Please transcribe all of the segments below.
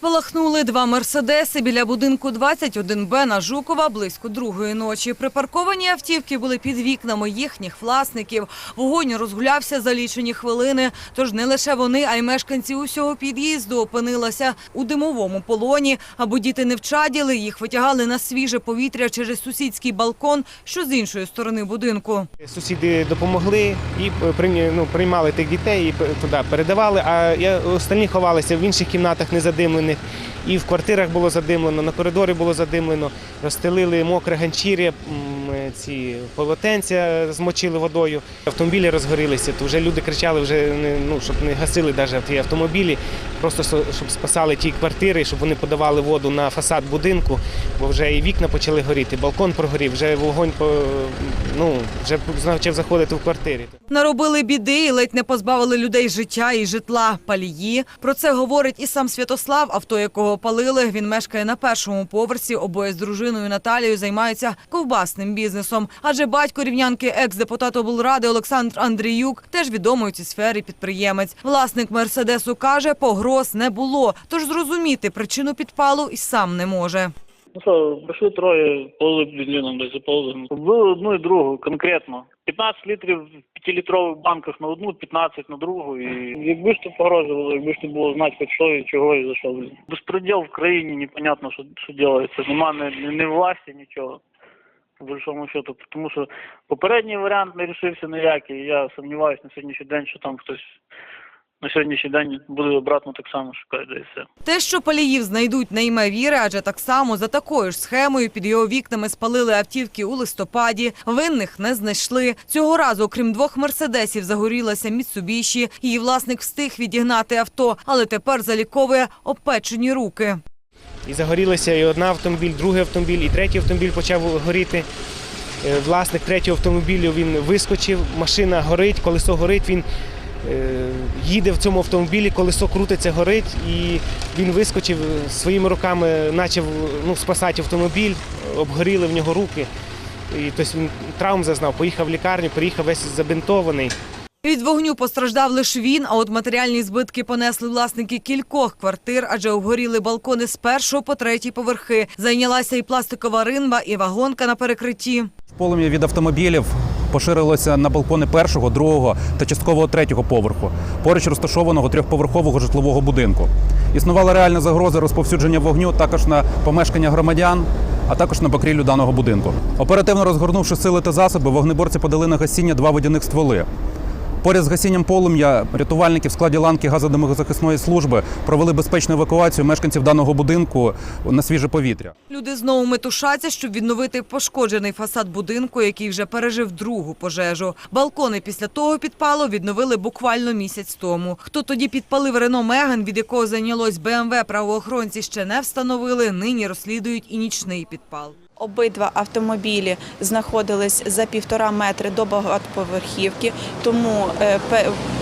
Спалахнули два мерседеси біля будинку 21Б на Жукова близько другої ночі. Припарковані автівки були під вікнами їхніх власників. Вогонь розгулявся за лічені хвилини. Тож не лише вони, а й мешканці усього під'їзду опинилися у димовому полоні. Або діти не вчаділи, їх витягали на свіже повітря через сусідський балкон, що з іншої сторони будинку. Сусіди допомогли і е, ну, приймали тих дітей і туди передавали. А я останні ховалися в інших кімнатах незадимлених. І в квартирах було задимлено, на коридорі було задимлено, розстелили мокре ганчір'я, ці полотенця змочили водою. Автомобілі розгорілися. То вже люди кричали, вже ну щоб не гасили навіть ті автомобілі, просто щоб спасали ті квартири, щоб вони подавали воду на фасад будинку, бо вже і вікна почали горіти, балкон прогорів, вже вогонь ну вже почав заходити в квартирі. Наробили біди і ледь не позбавили людей життя і житла. Палії. Про це говорить і сам Святослав, авто якого палили. Він мешкає на першому поверсі. Обоє з дружиною Наталією займаються ковбасним бізнесом. Адже батько рівнянки, екс-депутат облради Олександр Андріюк, теж відомий у цій сфері підприємець. Власник мерседесу каже, погроз не було. Тож зрозуміти причину підпалу і сам не може. Ну що, прийшли троє, полили бензином десь заповзли. Вбили одну і другу конкретно. 15 літрів в 5-літрових банках на одну, 15 на другу. І якби ж то погрожувало, якби ж то було знати що і чого і за що. Безпреділ в країні, непонятно, що, що робиться. Нема ні, ні власті, нічого. Большому счету. Тому що попередній варіант не рішився ніякий. Я сумніваюся на сьогоднішній день, що там хтось на сьогоднішній день буде обратно так само шукати, все. Те, що паліїв знайдуть не йме віри, адже так само за такою ж схемою під його вікнами спалили автівки у листопаді. Винних не знайшли. Цього разу, окрім двох мерседесів, загорілася Міцубіші. Її власник встиг відігнати авто, але тепер заліковує обпечені руки. І загорілися і один автомобіль, другий автомобіль, і третій автомобіль почав горіти. Е, Власник третього автомобілю він вискочив, машина горить, колесо горить. Він е, їде в цьому автомобілі, колесо крутиться, горить, і він вискочив е, своїми руками, почав ну, спасати автомобіль, обгоріли в нього руки. І, тобто він травм зазнав, поїхав в лікарню, приїхав весь забинтований. Від вогню постраждав лише він, а от матеріальні збитки понесли власники кількох квартир, адже обгоріли балкони з першого по третій поверхи. Зайнялася і пластикова ринва, і вагонка на перекритті. Полум'я від автомобілів поширилося на балкони першого, другого та частково третього поверху, поруч розташованого трьохповерхового житлового будинку. Існувала реальна загроза розповсюдження вогню також на помешкання громадян, а також на покрівлю даного будинку. Оперативно розгорнувши сили та засоби, вогнеборці подали на гасіння два водяних стволи. Поряд з гасінням полум'я рятувальники в складі ланки газодимозахисної служби провели безпечну евакуацію мешканців даного будинку на свіже повітря. Люди знову метушаться, щоб відновити пошкоджений фасад будинку, який вже пережив другу пожежу. Балкони після того підпалу відновили буквально місяць тому. Хто тоді підпалив Рено Меган, від якого зайнялось БМВ, правоохоронці ще не встановили. Нині розслідують і нічний підпал. Обидва автомобілі знаходились за півтора метри до багатоповерхівки, тому е,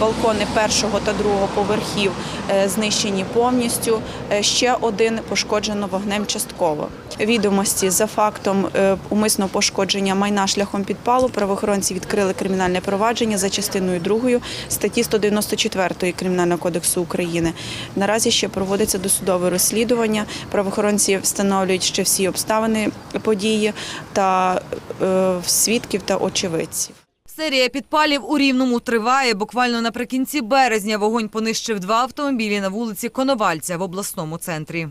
балкони першого та другого поверхів е, знищені повністю. Е, Ще один пошкоджено вогнем частково. Відомості за фактом умисного пошкодження майна шляхом підпалу правоохоронці відкрили кримінальне провадження за частиною 2 статті 194 Кримінального кодексу України. Наразі ще проводиться досудове розслідування. Правоохоронці встановлюють ще всі обставини події та е, свідків та очевидців. Серія підпалів у Рівному триває. Буквально наприкінці березня вогонь понищив два автомобілі на вулиці Коновальця в обласному центрі.